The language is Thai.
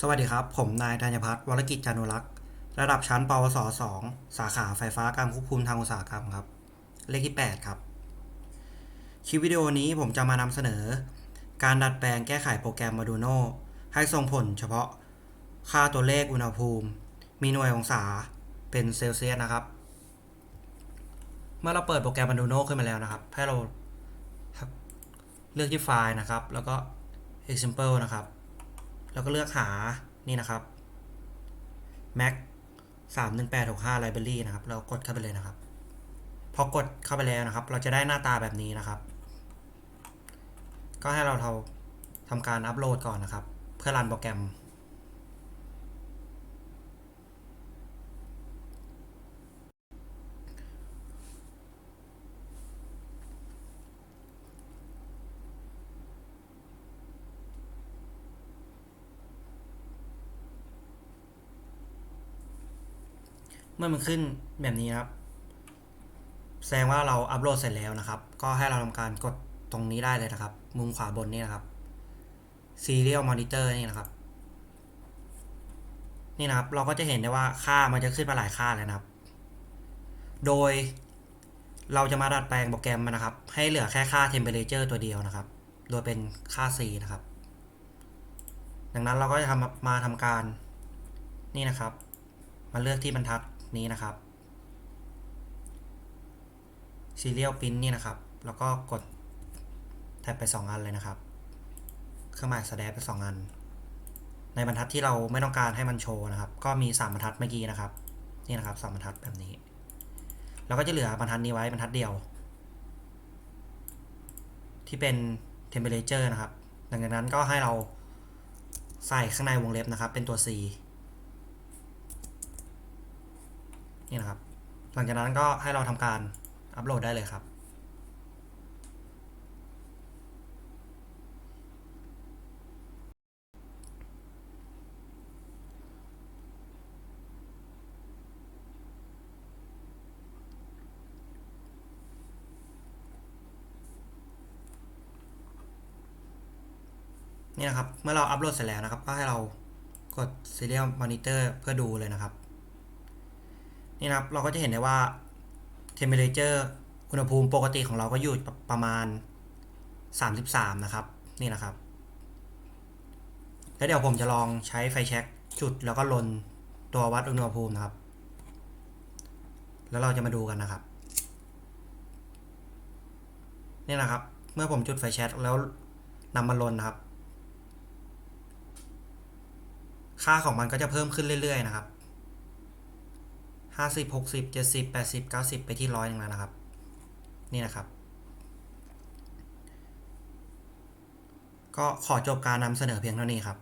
สวัสดีครับ ผมนายธัญพัฒน์วรกิจจานุรักษ์ ระดับชั้นปวส 2 สาขาไฟฟ้าการควบคุมทางอุตสาหกรรมครับ เลขที่ 8 ครับ คลิปวิดีโอนี้ผมจะมานำเสนอ การดัดแปลงแก้ไขโปรแกรม Arduino ให้ส่งผลเฉพาะค่าตัวเลขอุณหภูมิ มีหน่วยองศาเป็นเซลเซียสนะครับ เมื่อเราเปิดโปรแกรม Arduino ขึ้นมาแล้วนะครับ ให้เราเลือกที่ไฟล์นะครับ แล้วก็ example นะครับ แล้วก็เลือกหานี่นะครับ Mac 3 1 8 6 5 Library นะครับ เรากดเข้าไปเลยนะครับ พอกดเข้าไปแล้วนะครับ เราจะได้หน้าตาแบบนี้นะครับ ก็ให้เราทำทำการอัปโหลดก่อนนะครับ เพื่อรันโปรแกรม เมื่อมันขึ้นแบบนี้ครับ แสดงว่าเราอัปโหลดเสร็จแล้วนะครับ ก็ให้เราทำการกดตรงนี้ได้เลยนะครับ มุมขวาบนนี่นะครับ Serial Monitor นี่นะครับ นี่นะครับ เราก็จะเห็นได้ว่าค่ามันจะขึ้นมาหลายค่าเลยนะครับ โดยเราจะมาดัดแปลงโปรแกรมมันนะครับ ให้เหลือแค่ค่า Temperature ตัวเดียวนะครับ โดยเป็นค่า C นะครับ ดังนั้นเราก็จะทำมาทำการ นี่นะครับ มาเลือกที่บรรทัด นี้นะครับ Serial Print นี่นะครับ แล้วก็กดแท็บไป 2 อันเลยนะครับ เครื่องหมายแสดงไป 2 อัน ในบรรทัดที่เราไม่ต้องการให้มันโชว์นะครับ ก็มี 3 บรรทัดเมื่อกี้นะครับ นี่นะครับสามบรรทัดแบบนี้ เราก็จะเหลือบรรทัดนี้ไว้บรรทัดเดียว ที่เป็น temperature นะครับดังนั้นก็ให้เราใส่ข้างในวงเล็บนะครับ เป็นตัว C นี่นะครับ หลังจากนั้นก็ให้เราทำการอัปโหลดได้เลยครับนี่นะครับ เมื่อเราอัปโหลดเสร็จแล้วนะครับ ก็ให้เรากด Serial Monitor เพื่อดูเลยนะครับ นี่นะครับ เราก็จะเห็นได้ว่า temperature อุณหภูมิปกติของเราก็อยู่ประมาณ 33 นะครับ นี่นะครับ แล้วเดี๋ยวผมจะลองใช้ไฟแช็กจุดแล้วก็ลนตัววัดอุณหภูมินะครับ แล้วเราจะมาดูกันนะครับ นี่นะครับ เมื่อผมจุดไฟแช็กแล้วนำมาลนนะครับ ค่าของมันก็จะเพิ่มขึ้นเรื่อย ๆ นะครับ ห้าสิบหกสิบเจ็ดสิบแปดสิบเก้าสิบไปที่ร้อยหนึ่งแล้วนะครับ นี่นะครับ ก็ขอจบการนำเสนอเพียงเท่านี้ครับ